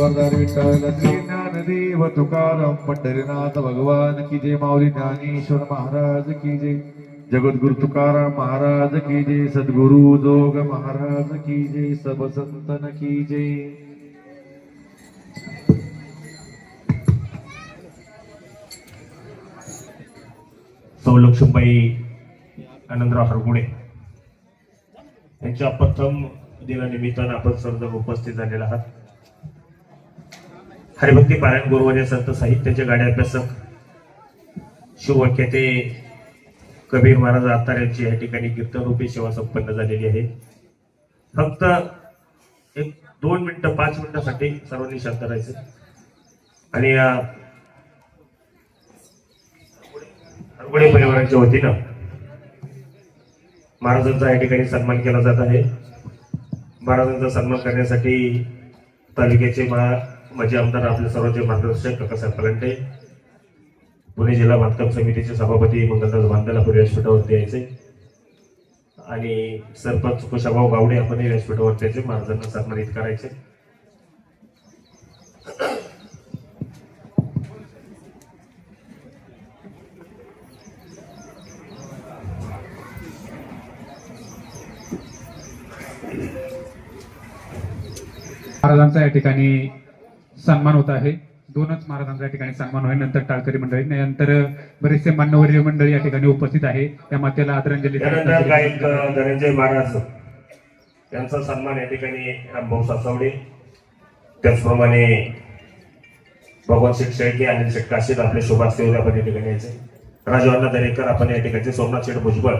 वरदान विठ्ठल ज्ञानदेव तुकाराम पंढरीनाथ भगवान की जय माऊली ज्ञानेश्वर महाराज की जय. जगद्गुरु तुकाराम महाराज की जय. सद्गुरु जोग महाराज की जय. सब संतन की जय. सौ लक्ष्मीबाई आनंदराव हरगुडे यांच्या प्रथम दिनानिमित्तानं आपण सर्व उपस्थित झालेला आहात. हरिभक्ती पारायण गुरुवर्य संत साहित्याचे गाड्या अभ्यासक शिववाक्याते कबीर महाराज आत्तार यांची या ठिकाणी कीर्तनरूपी सेवा संपन्न झालेली आहे. फक्त एक दोन मिनिटं पाच मिनिटासाठी सर्वांनी शांत राहायचं. आणि हरगुडे परिवाराच्या वतीनं महाराजांचा या ठिकाणी सन्मान केला जात आहे. महाराजांचा सन्मान करण्यासाठी तालुक्याचे महा माजी आमदार आपले सर्वांचे मार्गदर्शक काकासाहेब पलंटे पुणे जिल्हा बांधकाम समितीचे सभापती मंगलदास बांधलापूर व्यासपीठावरती यायचे आणि सरपंच कुशाभाऊ गावडे आपण व्यासपीठावरती यायचे महाराजांना सन्मानित करायचे. महाराजांचा या ठिकाणी सन्मान होत आहे. दोनच महाराजांचा या ठिकाणी सन्मान होईल. नंतर टाळकरी मंडळी. नंतर बरेचसे मान्यवर्य मंडळी या ठिकाणी उपस्थित आहे. त्या मातेला आदरांजली धनंजय महाराज. यांचा सन्मान या ठिकाणी रामभाऊ सासवडे. त्याचप्रमाणे भगवान शेठ शेळके अनिल शेठ काशीद आपले शोभास देवले आपण या ठिकाणी यायचे. राजवांना दरेकर आपण या ठिकाणचे सोमनाथ शेठ भुजबळ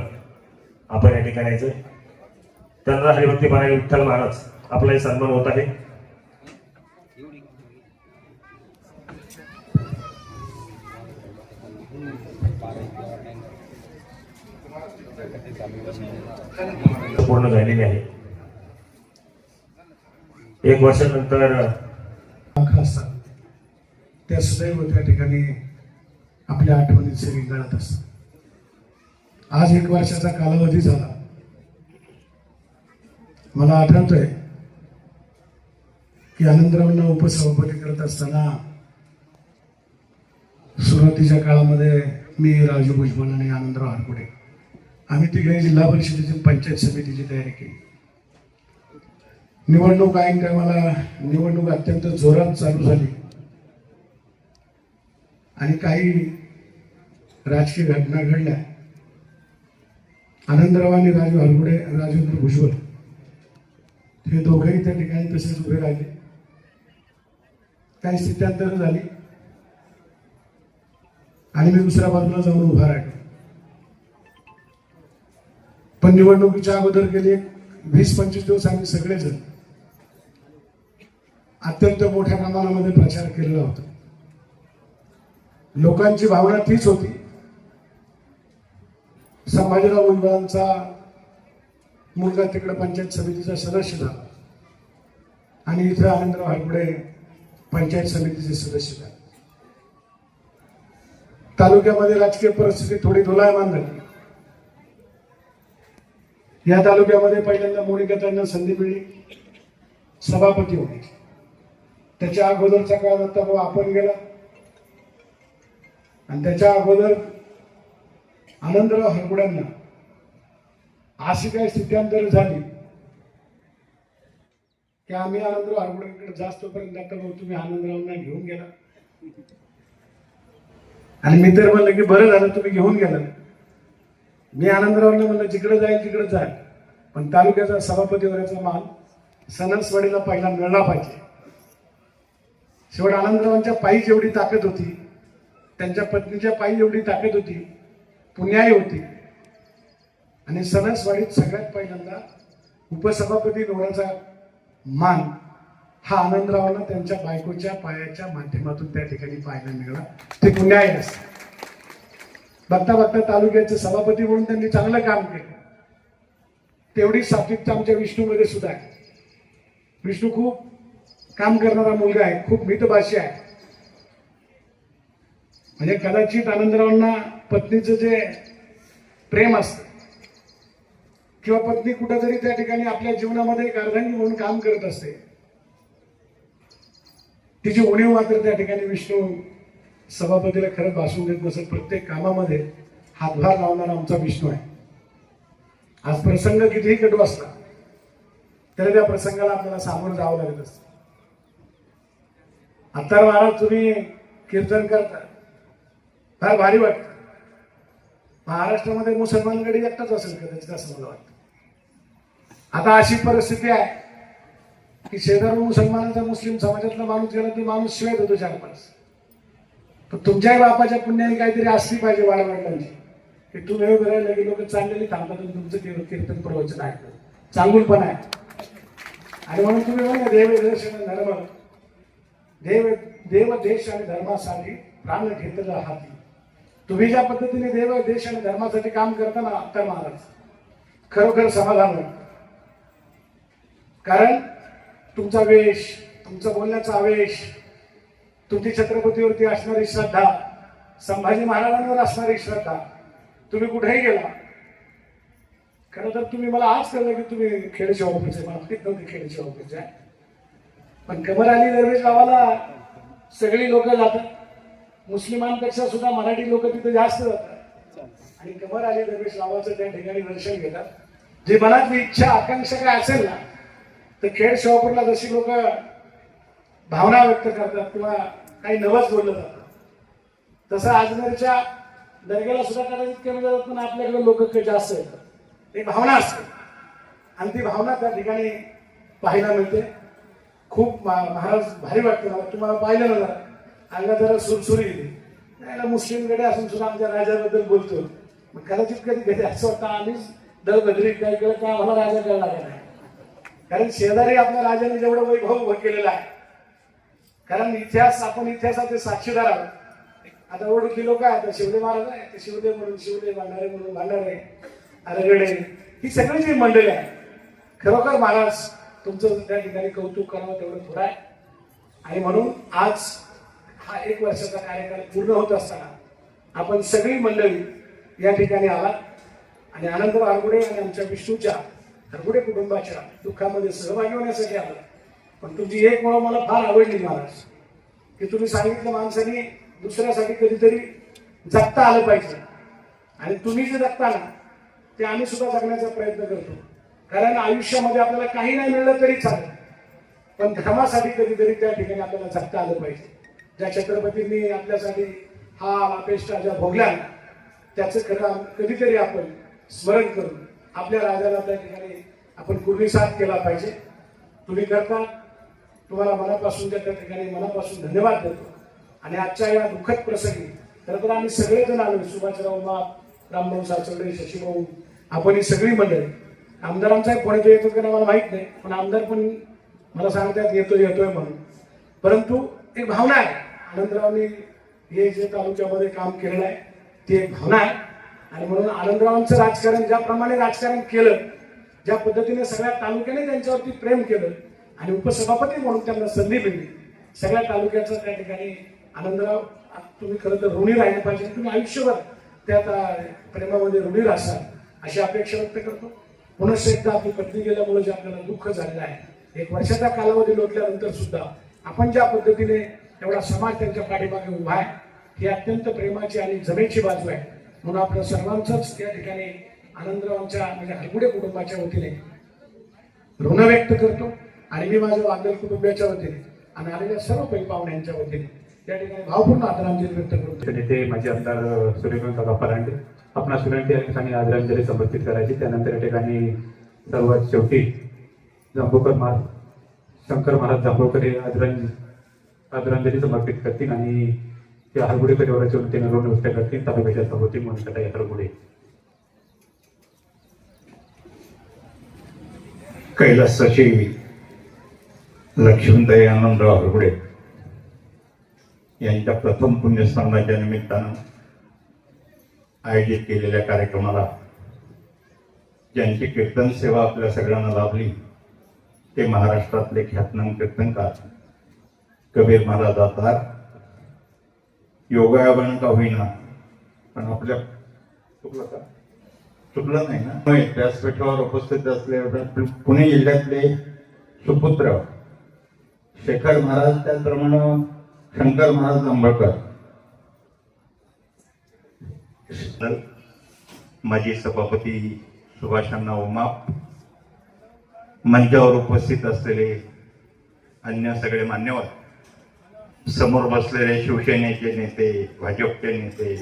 आपण या ठिकाणी यायचे. त्यानंतर हरिभक्ती पारायण विठ्ठल महाराज. आपलाही सन्मान होत आहे. पूर्ण झालेली आहे. एक वर्षानंतर त्या सदैव त्या ठिकाणी आपल्या आठवणीत सगळी गळत असतात. आज एक वर्षाचा कालावधी झाला. मला आठवतंय की आनंदरावांना उपसभापती करत असताना सुरुवातीच्या काळामध्ये मी राजू भुजबळ आणि आनंदराव हरकुडे आम्ही तिघे जिल्हा परिषदेची पंचायत समितीची तयारी केली. निवडणूक ऐन टायमाला निवडणूक अत्यंत जोरात चालू झाली. आणि काही राजकीय घटना घडल्या. आनंदराव आणि राजू हरगुडे राजेंद्र भुजबळ हे दोघंही त्या ठिकाणी तसेच उभे राहिले. काही स्थित्यांतर झाली. आणि मी दुसऱ्या बाजूला जाऊन उभा राहिलो. पण निवडणुकीच्या अगोदर गेले वीस पंचवीस दिवस आम्ही सगळेजण अत्यंत मोठ्या प्रमाणामध्ये प्रचार केलेला होता. लोकांची भावना तीच होती. संभाजीराव भुजबळांचा मुलगा तिकडे पंचायत समितीचा सदस्य झाला. आणि इथं आनंदराव हरपुडे पंचायत समितीचे सदस्य झाले. तालुक्यामध्ये राजकीय परिस्थिती थोडी दोलायमान झाली. या तालुक्यामध्ये पहिल्यांदा मोनिकाताईंना संधी मिळली. सभापती होते त्याच्या अगोदरचा काळ आता भाऊ आपण गेला. आणि त्याच्या अगोदर आनंदराव हरगुड्यांना अशी काही स्थित्यांतर झाली की आम्ही आनंदराव हरगुड्यांकडे जास्त पर्यंत आता भाऊ तुम्ही आनंदरावांना घेऊन गेला. आणि मी तर म्हणलं की बरं झालं तुम्ही घेऊन गेला. मी आनंदरावला म्हणलं जिकडे जाईल तिकडे जाईल पण तालुक्याचा सभापती मान सणसवाडीला पहिला मिळला पाहिजे. शेवट आनंदरावांच्या पायी जेवढी ताकद होती त्यांच्या पत्नीच्या पायी एवढी ताकद होती पुण्याई होती. आणि सणसवाडीत सगळ्यात पहिल्यांदा उपसभापती गौराचा मान हा आनंदरावांना त्यांच्या बायकोच्या पायाच्या माध्यमातून त्या ठिकाणी पाहायला मिळाला. ते पुण्याही असते बघता बघता तालुक्याचे सभापती म्हणून त्यांनी चांगलं काम केलं. तेवढी सात्विकता आमच्या विष्णूमध्ये सुद्धा आहे. विष्णू खूप काम करणारा मुलगा आहे खूप मितभाषी आहे. म्हणजे कदाचित आनंदरावांना पत्नीचं जे प्रेम असतं किंवा पत्नी कुठेतरी त्या ठिकाणी आपल्या जीवनामध्ये एक अर्धांगी म्हणून काम करत असते तिची उणीव मात्र त्या ठिकाणी विष्णू सभापतीला खरंच भासून देत नसत. प्रत्येक कामामध्ये हातभार लावणारा आमचा विष्णू आहे. आज प्रसंग कितीही कटू असला तरी त्या प्रसंगाला आपल्याला सामोरं जावं लागत असतं. आता महाराज तुम्ही कीर्तन करता फार भारी वाटतं. महाराष्ट्रामध्ये मुसलमानकडे एकटाच असेल कदाचित असं मला वाटतं. आता अशी परिस्थिती आहे की शेजारून मुसलमानाचा मुस्लिम समाजातला माणूस गेला तर माणूस शिवाय होतो चार पाच. पण तुमच्याही बापाच्या पुण्याने काहीतरी असली पाहिजे वाडावडिलांची की वेळ उभे लगे की लोक चाललेले थांबतात आणि तुमचं कीर्तन प्रवचन आहे. चांगून पण आहे. आणि म्हणून तुम्ही म्हणा देव दर्शन धर्म. देव देव देश आणि धर्मासाठी प्राण घेतलं हाती तुम्ही ज्या पद्धतीने देव देश आणि धर्मासाठी काम करता ना अत्तर महाराज खरोखर समाधान कारण तुमचा वेश तुमचा बोलण्याचा आवेश तुमची छत्रपतीवरती असणारी श्रद्धा संभाजी महाराजांवर असणारी श्रद्धा तुम्ही कुठेही गेला. खरं तर तुम्ही मला आज कळलं की तुम्ही खेळचे ऑफिस मला माहीत नव्हते खेळचे ऑफिस आहे. पण कमर अली दरवेज गावाला सगळी लोक जातात. मुस्लिमांपेक्षा सुद्धा मराठी लोक तिथे जास्त जातात. आणि कमर अली दरवेश गावाचं त्या ठिकाणी दर्शन घेतात. जे मनातली इच्छा आकांक्षा काय असेल ना तर खेड शॉपरला जशी लोक भावना व्यक्त करतात किंवा काही नवच बोललं जातं. तसं आजमेरच्या दर्ग्याला सुद्धा कदाचित कमी जातात पण आपल्याकडे लोक जास्त येतात एक भावना असते. आणि ती भावना त्या ठिकाणी पाहायला मिळते. खूप महाराज भारी वाटतं मला. तुम्हाला पाहिलं ना जरा. अंगा जरा सुरसुरी गेली मुस्लिमकडे असून सुद्धा आमच्या राजाबद्दल बोलतो. मग कदाचित कधी कधी असं वाटतं आम्हीच दळबद्रीत काय केलं काय आम्हाला राजा कळला नाही कारण शेजारी आपल्या राजाने जेवढं वैभव उभं केलेलं आहे. कारण इतिहास आपण इतिहासाचे साक्षीदार आहोत. आता ओळखी लोक आहेत आता शिवले महाराज आहे ते शिवले म्हणून शिवले भांडारे म्हणून भांडारे अरगडे ही सगळी जी मंडळी आहे खरोखर महाराज तुमचं त्या ठिकाणी कौतुक करावं तेवढं थोडं आहे. आणि म्हणून आज हा एक वर्षाचा कार्यकाळ पूर्ण होत असताना आपण सगळी मंडळी या ठिकाणी आलात. आणि आनंद आरगुडे आणि आमच्या विष्णूच्या हरगुडे कुटुंबाच्या दुःखामध्ये सहभागी होण्यासाठी आला पण तुमची एक मुळं मला फार आवडली महाराज. की तुम्ही सांगितलं माणसाने दुसऱ्यासाठी कधीतरी जगता आलं पाहिजे. आणि तुम्ही जे जगता ना ते आम्ही सुद्धा जगण्याचा प्रयत्न करतो. कारण आयुष्यामध्ये आपल्याला काही नाही मिळलं तरी चालेल. पण धर्मासाठी कधीतरी त्या ठिकाणी आपल्याला जगता आलं पाहिजे. ज्या छत्रपतींनी आपल्यासाठी हा अपेष्टा ज्या भोगल्या त्याचं खरं कधीतरी आपण स्मरण करून आपल्या राजाला त्या ठिकाणी आपण कुर्णीसात केला पाहिजे. तुम्ही करता. तुम्हाला मनापासून त्या ठिकाणी मनापासून धन्यवाद देतो. आणि आजच्या या दुःखद प्रसंगी खरं तर आम्ही सगळेजण आलो. सुभाषराव बाप रामभाऊ सासवडे शशीभाऊ आपण ही सगळी मंडळी. आमदारांचाही पुण्यात येतो का नाही मला माहीत नाही. पण आमदार पण मला सांगतात येतोय येतोय म्हणून. परंतु एक भावना आहे. आनंदरावनी हे जे तालुक्यामध्ये काम केलेलं आहे ती एक भावना आहे. आणि म्हणून आनंदरावांचं राजकारण ज्याप्रमाणे राजकारण केलं ज्या पद्धतीने सगळ्या तालुक्याने त्यांच्यावरती प्रेम केलं आणि उपसभापती म्हणून त्यांना संधी मिळली सगळ्या तालुक्याचं त्या ठिकाणी आनंदराव तुम्ही खरं तर ऋणी राहिलं पाहिजे. तुम्ही आयुष्यभर त्या प्रेमामध्ये ऋणी राहसाल. अशी अपेक्षा व्यक्त करतो. पुनश्च एकदा आपली पत्नी गेल्यामुळे जे आपल्याला दुःख झालेलं आहे एक वर्षाचा कालावधी लोटल्यानंतर सुद्धा आपण ज्या पद्धतीने एवढा समाज त्यांच्या पाठीमागे उभा आहे ही अत्यंत प्रेमाची आणि जमेची बाजू आहे. म्हणून आपल्या सर्वांचंच त्या ठिकाणी आनंदरावांच्या म्हणजे हरगुडे कुटुंबाच्या वतीने ऋण व्यक्त करतो. आणि मी माझ्या वादळ कुटुंबियाच्या वतीने आणि आलेल्या सर्व पै पाहुण्यांच्या वतीने त्या ठिकाणी भावपूर्ण आदरांजली व्यक्त करतो. नेते माजी आमदार सूर्यकांत काका परांडे. आपणा सूर्यकांत या ठिकाणी आदरांजली समर्पित करायची. त्यानंतर या ठिकाणी सर्वात शेवटी जांभूकर महाराज शंकर महाराज जांभूकर हे आदरांजली आदरांजली समर्पित करतील आणि ते हरगुडे परिवाराच्या वतीने ऋण व्यक्त करतील. तालुक्याच्या सभोवती म्हणून हरगुडे. कैलासाची लक्ष्मीताई आनंदराव हरगुडे. यांच्या प्रथम पुण्यस्मरणाच्या निमित्तानं आयोजित केलेल्या कार्यक्रमाला ज्यांची कीर्तन सेवा आपल्या सगळ्यांना लाभली ते महाराष्ट्रातले ख्यातनाम कीर्तनकार कबीर महाराज दातार. योगायोगानं का होईना पण आपल्या चुकलं का? चुकलं नाही ना? व्यासपीठावर उपस्थित असले पुणे जिल्ह्यातले सुपुत्र शेखर महाराज त्याचप्रमाणे शंकर महाराज आंबळकर माजी सभापती सुभाषांना उमाप मंचावर उपस्थित असलेले अन्य सगळे मान्यवर समोर बसलेले शिवसेनेचे नेते भाजपचे नेते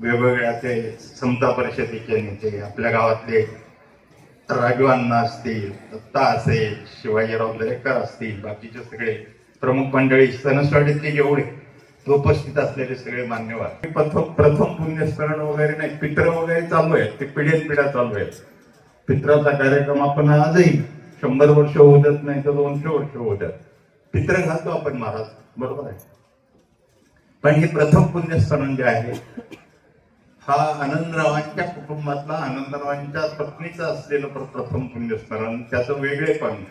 वेगवेगळ्या ते समता परिषदेचे नेते आपल्या गावातले राजू अण्णा असतील दत्ता असेल शिवाजीराव दरेकर असतील बाकीचे सगळे प्रमुख मंडळी सणसवाडीतले जेवढे उपस्थित असलेले सगळे मान्यवर. प्रथम प्रथम पुण्यस्मरण वगैरे नाही पित्र वगैरे चालू आहेत. ते पिढ्यान पिढ्या चालू आहेत. पित्राचा कार्यक्रम आपण आजही शंभर वर्ष होऊ देत नाही तर दोनशे वर्ष होऊ द्यात पित्र घालतो आपण महाराज बरोबर आहे? पण हे प्रथम पुण्यस्मरण जे आहे हा आनंदरावांच्या कुटुंबातला आनंदरावांच्या पत्नीचं असलेलं प्रथम पुण्यस्मरण त्याचं वेगळेपण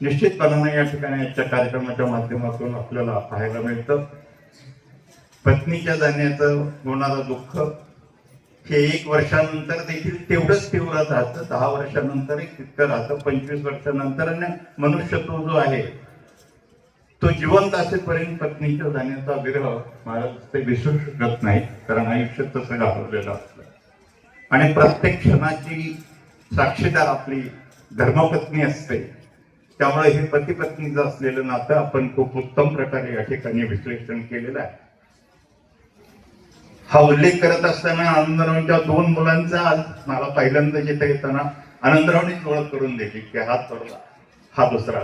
निश्चितपणाने या ठिकाणी आजच्या कार्यक्रमाच्या माध्यमातून आपल्याला पाहायला मिळतं. पत्नीच्या जाण्याचं होणारं दुःख हे एक वर्षानंतर देखील तेवढंच तीव्र राहतं. दहा वर्षानंतर तितकं राहतं. पंचवीस वर्षानंतर आणि मनुष्यत्व जो आहे तो जिवंत असेपर्यंत पत्नीच्या जाण्याचा विरह महाराज ते विसरू शकत नाही. कारण आयुष्य तसं घालवलेलं असतं. आणि प्रत्येक क्षणाची साक्षीदार आपली धर्मपत्नी असते. त्यामुळे हे पती पत्नीचं असलेलं नातं आपण खूप उत्तम प्रकारे या ठिकाणी विश्लेषण केलेलं आहे. हा उल्लेख करत असताना आनंदरावांच्या दोन मुलांचा आज मला पहिल्यांदा जिथे येताना आनंदरावनीच ओळख करून दिली की हा थोरला हा दुसरा.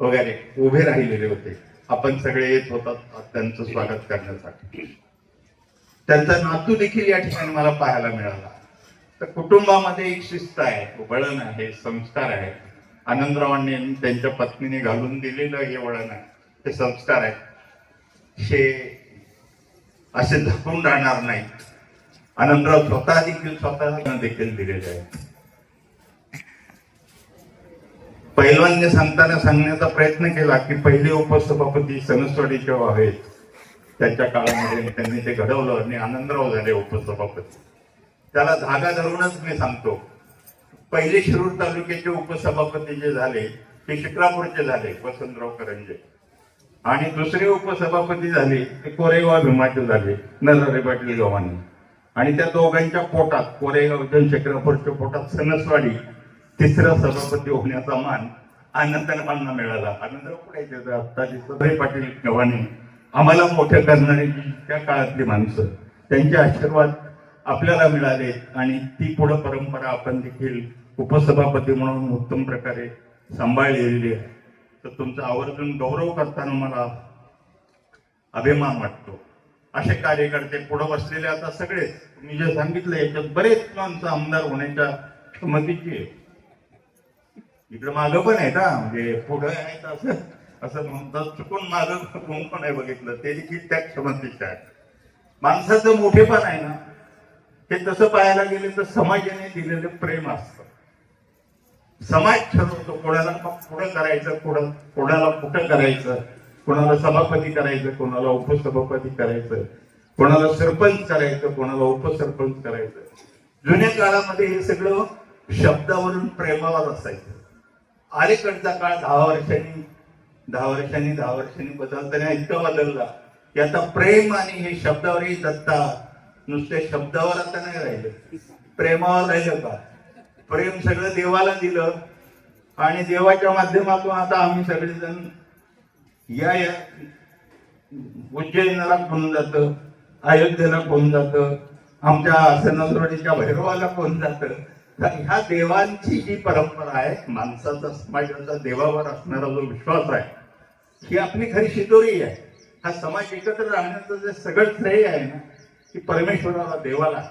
वगैरे उभे राहिलेले होते. आपण सगळे येत होतात त्यांचं स्वागत करण्यासाठी. त्यांचा नातू देखील या ठिकाणी मला पाहायला मिळाला. तर कुटुंबामध्ये एक शिस्त आहे वळण आहे संस्कार आहे. आनंदरावांनी त्यांच्या पत्नीने घालून दिलेलं हे वळण आहे. ते संस्कार आहेत. हे असे झाकून राहणार नाहीत. आनंदराव स्वतः देखील स्वतः देखील दिलेले आहेत पैलवानने सांगताना सांगण्याचा प्रयत्न केला की पहिले उपसभापती सणसवाडीचे आहेत त्यांच्या काळामध्ये त्यांनी ते घडवलं आणि आनंदराव झाले उपसभापती. त्याला धागा धरूनच मी सांगतो पहिले शिरूर तालुक्याचे उपसभापती जे झाले ते शिक्रापूरचे झाले वसंतराव करंजे. आणि दुसरे उपसभापती झाले ते कोरेगाव भीमाचे झाले नरहरी पाटील गावांनी. आणि त्या दोघांच्या पोटात कोरेगावच्या शिक्रापूरच्या पोटात सणसवाडी तिसरा सभापती होण्याचा मान आनंदरावांना मिळाला. आनंदराव पुढे येते पाटील गव्हाणी आम्हाला मोठ्या करणारी त्या काळातली माणसं त्यांचे आशीर्वाद आपल्याला मिळाले आणि ती पुढं परंपरा आपण देखील उपसभापती म्हणून उत्तम प्रकारे सांभाळलेली आहे. तर तुमचा आवर्जून गौरव करताना मला अभिमान वाटतो. असे कार्यकर्ते पुढे बसलेले आता सगळेच मी जे सांगितलं याच्यात बरेच माणसं आमदार होण्याच्या क्षमतेची आहे. इकडे मागं पण आहे का म्हणजे पुढं आहेत असं असं म्हणतात चुकून मागं कोण पण आहे बघितलं ते देखील त्या क्षमतेचे आहे माणसाचं मोठेपण आहे ना. हे तसं पाहायला गेले तर समाजाने दिलेलं प्रेम असतं. समाज ठरवतो कोणाला पुढं करायचं कोणाला कुठं करायचं कोणाला सभापती करायचं कोणाला उपसभापती करायचं कोणाला सरपंच करायचं कोणाला उपसरपंच करायचं. जुन्या काळामध्ये हे सगळं शब्दावरून प्रेमावर असायचं. अलीकडचा काळ दहा वर्षांनी दहा वर्षांनी दहा वर्षांनी बदलताना इतका बदलला की आता प्रेम आणि हे शब्दावरही दत्ता नुसत्या शब्दावर आता नाही राहिलं. प्रेमावर राहिलं का? प्रेम सगळं देवाला दिलं आणि देवाच्या माध्यमातून आता आम्ही सगळेजण या या उज्जैनाला कोण जातं अयोध्येला कोण जातं आमच्या सनसवाडीच्या भैरवाला कोण जातं. तर ह्या देवांची जी परंपरा आहे माणसाचा समाजाचा देवावर असणारा जो विश्वास आहे ही आपली खरी शिदोरी आहे. हा समाज एकत्र राहण्याचं जे सगळं श्रेय आहे ना की परमेश्वराला देवाला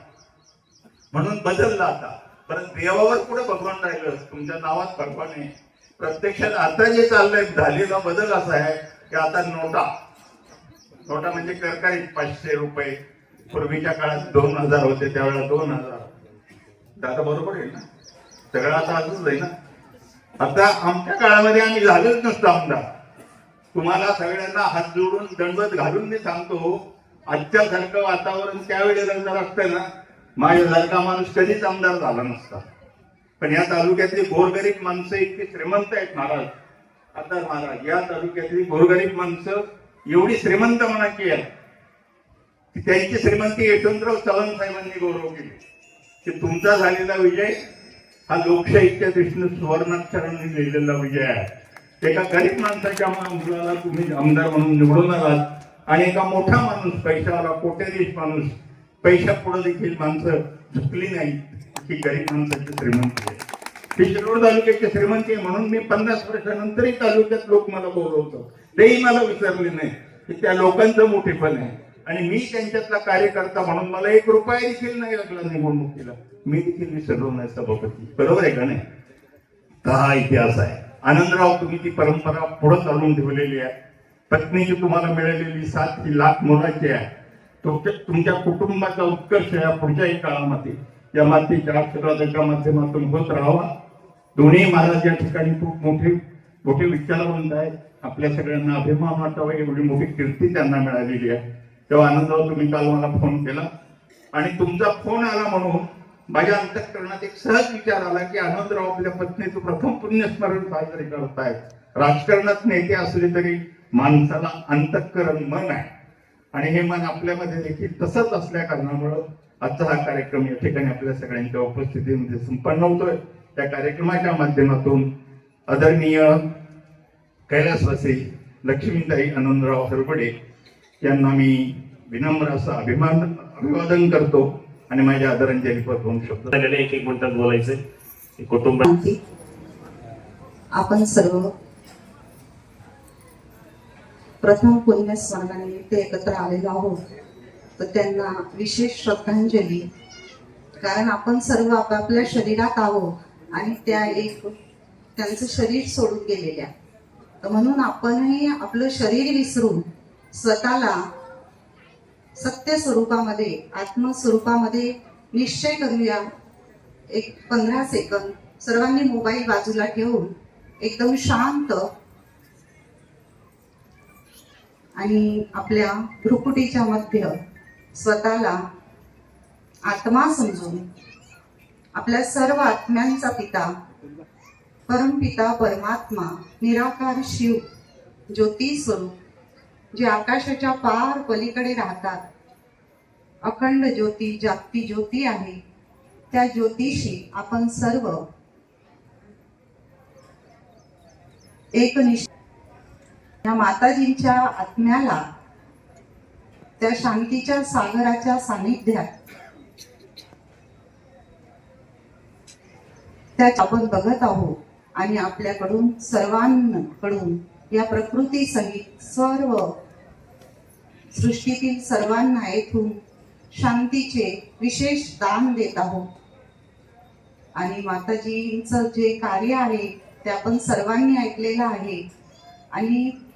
म्हणून बदलला आता. परत देवावर पुढे भगवान राहिलं? तुमच्या नावात भगवान आहे. प्रत्यक्षात आता जे चाललंय झालेला बदल असा आहे की आता नोटा. नोटा म्हणजे करकारी पाचशे रुपये. पूर्वीच्या काळात दोन हजार होते त्यावेळेला दोन हजार. दादा बरोबर आहे ना? सगळं आता असंच आहे ना? आता आमच्या काळामध्ये आम्ही झालोच नसतो आमदार. तुम्हाला सगळ्यांना हात जोडून दंडवत घालून मी सांगतो आजच्यासारखं वातावरण त्यावेळेला जर असतं ना माझ्यासारखा माणूस कधीच आमदार झाला नसता. पण या तालुक्यातली गोरगरीब माणसं इतकी श्रीमंत आहेत महाराज. आता महाराज या तालुक्यातली गोरगरीब माणसं एवढी श्रीमंत म्हणाची आहे की त्यांची श्रीमंती यशवंतराव चव्हाण साहेबांनी गौरव केली. की तुमचा झालेला विजय हा लोकशाहीच्या दृष्टीने सुवर्णाक्षरांनी लिहिलेला विजय आहे. एका गरीब माणसाच्या मुलाला तुम्ही आमदार म्हणून निवडून आलात. आणि एका मोठा माणूस पैशावाला कोट्याधीश माणूस पैशा पुढे देखील माणसं झुकली नाही ही गरीब माणसाची श्रीमंती आहे. ही शिरोड तालुक्याची श्रीमंती आहे म्हणून मी पन्नास वर्षानंतरही तालुक्यात लोक मला बोलवतो. तेही मला विसरले नाही की त्या लोकांचं मोठेपण आहे. आणि मी त्यांच्यातला कार्यकर्ता म्हणून मला एक रुपया देखील नाही लागला निवडणुकीला. मी देखील विसरलो नाही सभापती. बरोबर आहे का नाही? हा इतिहास आहे. आनंदराव तुम्ही ती परंपरा पुढे चालून ठेवलेली आहे. पत्नीची तुम्हाला मिळालेली साथ ही लाख मोलाची आहे. तुमच्या तुमच्या कुटुंबाचा उत्कर्ष या पुढच्याही काळामध्ये या मातीच्या आशीर्वादाच्या माध्यमातून होत राहावा. दोन्ही महाराज या ठिकाणी खूप मोठे मोठे विचारवंत आहेत. आपल्या सगळ्यांना अभिमान वाटावा एवढी मोठी कीर्ती त्यांना मिळालेली आहे. तेव्हा आनंदराव तुम्ही काल मला फोन केला. आणि तुमचा फोन आला म्हणून माझ्या अंतःकरणात एक सहज विचार आला की आनंदराव आपल्या पत्नीचं प्रथम पुण्यस्मरण साजरे करतायत. राजकारणात नेते असले तरी माणसाला अंतःकरण मन आहे. आणि हे मन आपल्यामध्ये देखील तसंच असल्या कारणामुळं आजचा हा कार्यक्रम या ठिकाणी आपल्या सगळ्यांच्या उपस्थितीमध्ये संपन्न होतोय. त्या कार्यक्रमाच्या माध्यमातून आदरणीय कैलासवासी लक्ष्मीताई आनंदराव हरबडे यांना मी विनम्र असं अभिमान अभिवादन करतो आणि माझ्या आदरांजलीपर दोन शब्द झालेले एक एक मिनिटात बोलायचं कुटुंब क्रांती आपण सर्व प्रथम पुण्य स्मरणानिमित्त एकत्र आलेलो आहोत तर त्यांना विशेष श्रद्धांजली. कारण आपण सर्व आपापल्या शरीरात आहोत आणि त्या एक त्यांचं शरीर सोडून गेलेल्या तर म्हणून आपणही आपलं शरीर विसरून स्वतःला सत्य स्वरूपामध्ये आत्मस्वरूपामध्ये निश्चय करूया. एक पंधरा सेकंद सर्वांनी मोबाईल बाजूला ठेवून एकदम शांत आणि आपल्या भ्रुकुटीच्या मध्य स्वतःला आत्मा समजून आपल्या सर्व आत्म्यांचा पिता परमपिता परमात्मा निराकार शिव ज्योती स्वरूप जे आकाशाच्या पार पलीकडे राहतात अखंड ज्योती जागती ज्योती आहे त्या ज्योतीशी आपण सर्व एकनिष्ठ या माताजींच्या आत्म्याला त्या शांतीच्या सागराच्या सानिध्यात त्या आपण बघत आहोत आणि आपल्याकडून सर्वांकडून या प्रकृती सहित सर्व सृष्टीतील सर्वांना येथून शांतीचे विशेष दान देत आहोत. आणि माताजींचं जे कार्य आहे ते आपण सर्वांनी ऐकलेलं आहे. आणि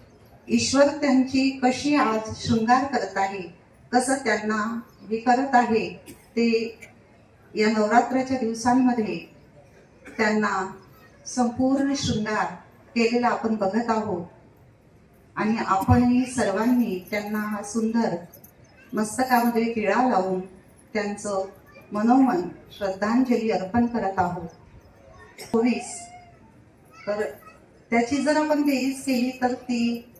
ईश्वर त्यांची कशी आज शृंगार करत आहे कसं त्यांना विकरत करत आहे ते या नवरात्राच्या दिवसांमध्ये त्यांना संपूर्ण शृंगार केलेला आपण बघत आहोत. आणि आपणही सर्वांनी त्यांना हा सुंदर मस्तकामध्ये टिळा लावून त्यांचं मनोमन श्रद्धांजली अर्पण करत आहोत. चोवीस तर त्याची जर आपण बेरीज केली तर ती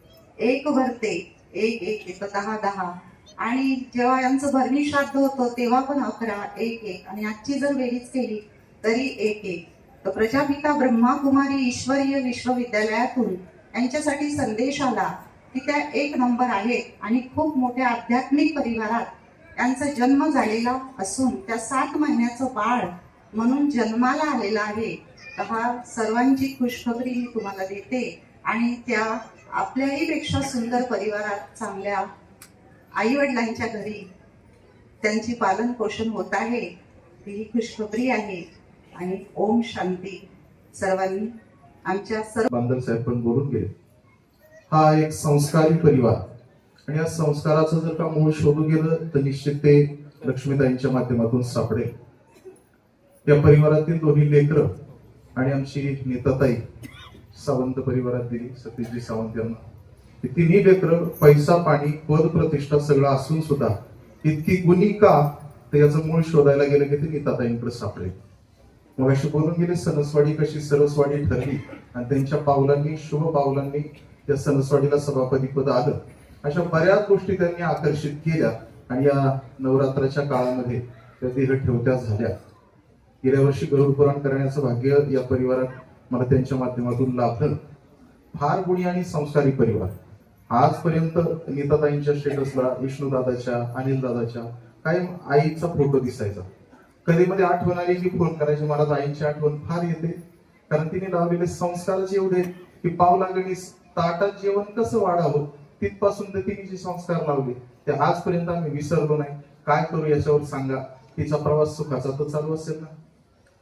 एक भरते एक एक एक दहा दहा. आणि जेव्हा यांचं भरणी श्राद्ध होतं तेव्हा पण अकरा एक एक. आणि आजची जर वेळीच केली तरी एक एक. तर प्रजापिता ब्रह्माकुमारी ईश्वरीय विश्वविद्यालयातून यांच्यासाठी संदेश आला की त्या एक नंबर आहेत आणि खूप मोठ्या आध्यात्मिक परिवारात यांचा जन्म झालेला असून त्या सात महिन्याचं बाळ म्हणून जन्माला आलेला आहे. तर हा सर्वांची खुशखबरी मी तुम्हाला देते. आणि त्या आपल्याही पेक्षा सुंदर परिवारात चांगल्या आई वडिलांच्या घरी त्यांची पालन पोषण होत आहे ही खुशखबरी आहे. आणि ओम शांती सर्वांनी आमच्या सर्व बांधव साहेब पण बोलून गेले. हा एक संस्कारी परिवार. आणि या संस्काराचं जर का मूळ शोधू गेलं तर निश्चित ते लक्ष्मीताईंच्या माध्यमातून सापडेल. या परिवारातील दोन्ही लेकर आणि आमची नेताताई सावंत परिवारात दिली सतीशजी सावंत यांना. तिन्ही लेकर पैसा पाणी पद प्रतिष्ठा सगळं असून सुद्धा इतकी गुणी का? तर याचं मूळ शोधायला गेलं की ते नीताताईंकडे सापडेल मग अशी बोलून गेले सणसवाडी कशी सरसवाडी ठरली? आणि त्यांच्या पावलांनी शुभ पावलांनी त्या सणसवाडीला सभापती पद आलं. अशा बऱ्याच गोष्टी त्यांनी आकर्षित केल्या आणि या नवरात्राच्या काळामध्ये त्या देह ठेवत्या झाल्या. गेल्या वर्षी गरुड पुराण करण्याचं भाग्य या परिवारात मला त्यांच्या माध्यमातून लाभलं. फार गुणी आणि संस्कारी परिवार. आजपर्यंत नीताताईंच्या स्टेटसला विष्णूदादाच्या अनिलदादाच्या कायम आईचा फोटो दिसायचा. कधी मध्ये आठवण आली की फोन करायची. मला आईची आठवण फार येते. कारण तिने लावलेले संस्कारच एवढे की पावलागणी ताटात जेवण कसं वाढावं तिथपासून तर तिने जे संस्कार लावले ते आजपर्यंत आम्ही विसरलो नाही. काय करू याच्यावर सांगा. तिचा प्रवास सुखाचा तर चालू असेल ना?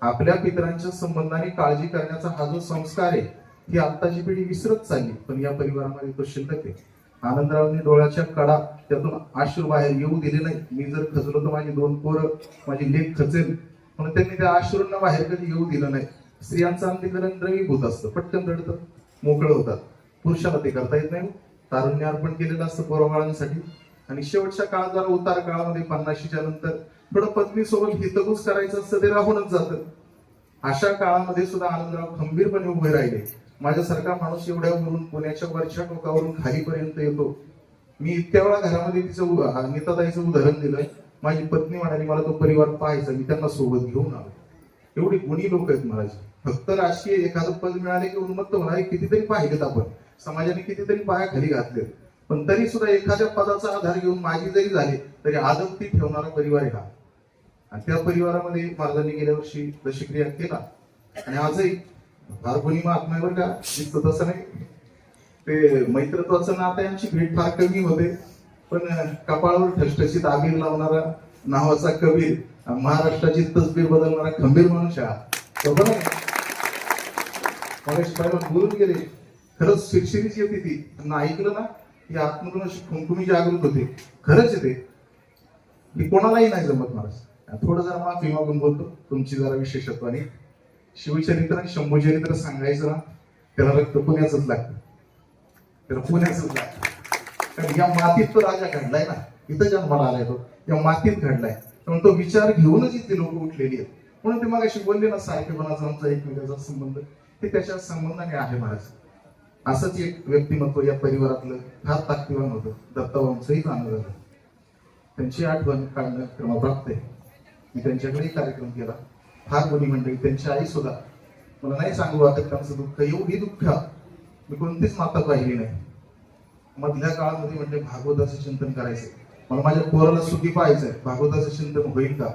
आपल्या पितरांच्या संबंधाने काळजी करण्याचा हा जो संस्कार आहे ही आत्ताची पिढी विसरत चालली. पण या परिवारामध्ये तो शिल्लक आहे. आनंदरावने डोळ्याच्या कडा त्यातून आश्रू बाहेर येऊ दिले नाही. मी जर खचलो तर माझी दोन पोरं माझी लेख खचेल. म्हणून त्यांनी त्या आश्रूंना बाहेर कधी येऊ दिलं नाही. स्त्रियांचं अंधीकरण द्रवीभूत असतं. पटकन रडतं मोकळं होतात. पुरुषाला ते करता येत नाही. तारुण्य अर्पण केलेलं असतं पोरबाळांसाठी आणि शेवटच्या काळात जरा उतार काळामध्ये पन्नाशीच्या नंतर थोडं पत्नीसोबत हितगुज करायचं असतं ते राहूनच जातं. अशा काळामध्ये सुद्धा आनंदराव खंबीरपणे उभे राहिले. माझ्यासारखा माणूस एवढ्या वरून पुण्याच्या वरच्या टोकावरून खालीपर्यंत येतो. मी इतक्या वेळा घरामध्ये तिचं नीताताईचं उदाहरण दिलंय माझी पत्नी म्हणाली मला तो परिवार पाहायचा मी त्यांना सोबत घेऊन आलो. एवढी गुणी लोक आहेत महाराज. फक्त राजकीय एखादं पद मिळाले की उन्मत्त होणारे कितीतरी पाहिलेत आपण. समाजाने कितीतरी पाया खाली घातले पण तरी सुद्धा एखाद्या पदाचा आधार घेऊन माझी जरी झाली तरी आदमती ठेवणारा परिवार आहे हा. आणि त्या परिवारामध्ये महाराजांनी गेल्या वर्षी दशक्रिया केला. आणि आजही फार कोणी महात्म्यावर का दिसतं तसं नाही ते मैत्रत्वाचं नातं यांची भेट फार कमी होते. पण कपाळावर ठसठशीत आबीर लावणारा नावाचा कबीर महाराष्ट्राची तसबीर बदलणारा खंबीर माणूस हा. तो बरं बोलून गेले. खरंच शिरशिरीच येते ती. त्यांना ऐकलं ना की आत्मगुण अशी खुमखुमी जागृत होते. खरंच येते. की कोणालाही नाही जमत महाराज. थोडं जरा माफी मागून बोलतो. तुमची जरा विशेषत्वाने. शिवचरित्र आणि शंभूचरित्र सांगायचं ना त्याला रक्त पुण्याच लागतं. त्याला पुण्याच लागतं. कारण या मातीत तो राजा घडलाय ना इथं जन्माला आलाय तो. या मातीत घडलाय. म्हणून तो विचार घेऊनच इथे लोक उठलेली आहेत. म्हणून ते मग अशी बोलले ना सारखेपणाचा आमचा एकमेकाचा संबंध. ते त्याच्या संबंधाने आहे महाराज. असंच एक व्यक्तिमत्व या परिवारातलं फार ताकदीवान होतं. दत्तावांचंही चांगलं झालं. त्यांची आठवण काढणं क्रमप्राप्त आहे. मी त्यांच्याकडे कार्यक्रम केला. फार कोणी मंडळी त्यांची आई सुद्धा. मला नाही सांगू वाटत त्यांचं दुःख एवढी दुःख मी कोणतीच माता पाहिली नाही. मधल्या काळामध्ये म्हणजे भागवताचं चिंतन करायचं. मला माझ्या पोराला सुखी पाहायचंय. भागवताचं चिंतन होईल का?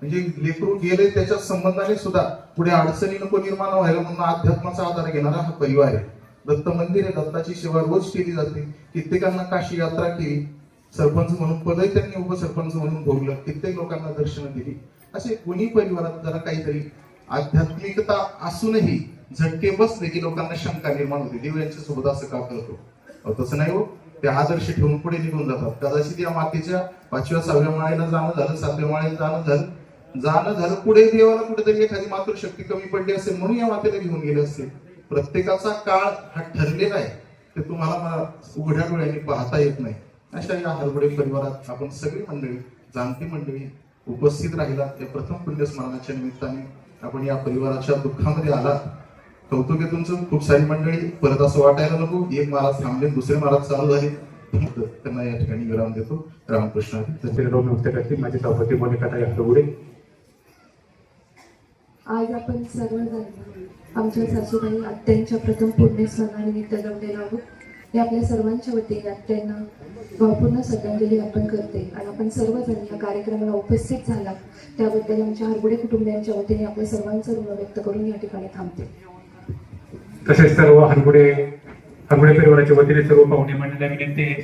म्हणजे लेकरू गेले त्याच्या संबंधाने सुद्धा पुढे अडचणी नको निर्माण व्हायला म्हणून अध्यात्माचा आधार घेणारा हा परिवार आहे. दत्त मंदिर आहे. दत्ताची सेवा रोज केली जाते. कित्येकांना काशी यात्रा केली. सरपंच म्हणून पदही त्यांनी उपसरपंच म्हणून भोगलं कित्येक लोकांना दर्शन दिली. असे कोणी परिवारात जरा काहीतरी आध्यात्मिकता असूनही झटके बसले की लोकांना शंका निर्माण होते. देव यांच्या सोबत असं का करतो? तसं नाही हो. ते आदर्श ठेवून पुढे निघून जातात. कदाचित या मातेच्या पाचव्या सहाव्या माळेला जाणं झालं सातव्या माळेला जाणं झालं. जाणं झालं पुढे देवाला कुठेतरी एखादी मातृशक्ती कमी पडली असेल म्हणून या मातेला घेऊन गेले असतील. प्रत्येकाचा काळ हा ठरलेला आहे. ते तुम्हाला मला उघड्या डोळ्यांनी पाहता येत नाही. अशा या हरबडे परिवारात आपण सगळी मंडळी जाणती मंडळी उपस्थित राहिला. त्या प्रथम पुण्यस्मरणाच्या निमित्ताने आपण या परिवाराच्या दुःखामध्ये आला कौतुक आहे तुमचं खूप सारी मंडळी परत असं वाटायला नको. एक महाराज थांबले दुसरे महाराज चालू झाले. त्यांना या ठिकाणी विराम देतो. रामकृष्ण माझे सभापती मोनिकाताई हरगुडे आज आपण सर्वजण आमच्या सासूबाई आत्यांच्या प्रथम पुण्यस्मरणानिमित्त जमलेलो आहोत. मी आपल्या सर्वांच्या वतीने त्यांना भावपूर्ण श्रद्धांजली अर्पण करते. आणि आपण सर्वजण या कार्यक्रमाला उपस्थित झाला त्याबद्दल आमच्या हरगुडे कुटुंबियांच्या वतीने आपल्या सर्वांचं ऋण व्यक्त करून या ठिकाणी थांबते. तसेच सर्व हरगुडे हरगुडे परिवाराच्या वतीने सर्व पाहुणे मंडळ विनंती आहे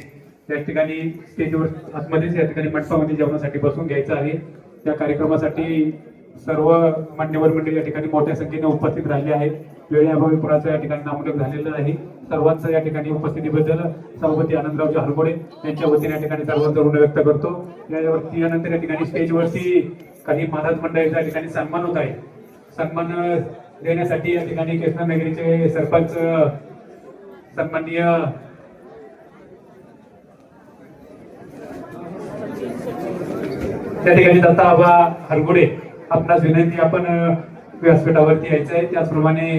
त्या ठिकाणी स्टेजवर आतमध्येच या ठिकाणी मंडपामध्ये जेवणासाठी बसून घ्यायचं आहे. त्या कार्यक्रमासाठी सर्व मान्यवर मंडळी या ठिकाणी मोठ्या संख्येने उपस्थित राहिले आहेत. वेळेअभावी पुराचा या ठिकाणी नामकरण झालेला आहे. सर्वांचं या ठिकाणी उपस्थितीबद्दल सभापती आनंदरावजी हरगोडे यांच्या वतीने या ठिकाणी सर्वांचा ऋण व्यक्त करतो. यावरती यानंतर या ठिकाणी स्टेजवरती काही महाराज मंडळीचा या ठिकाणी सन्मान होत आहे. सन्मान देण्यासाठी या ठिकाणी कृष्णानगरीचे सरपंच सन्माननीय त्या ठिकाणी दत्ता आबा हरगुडे आपणास विनंती आपण व्यासपीठावरती यायचं आहे त्याचप्रमाणे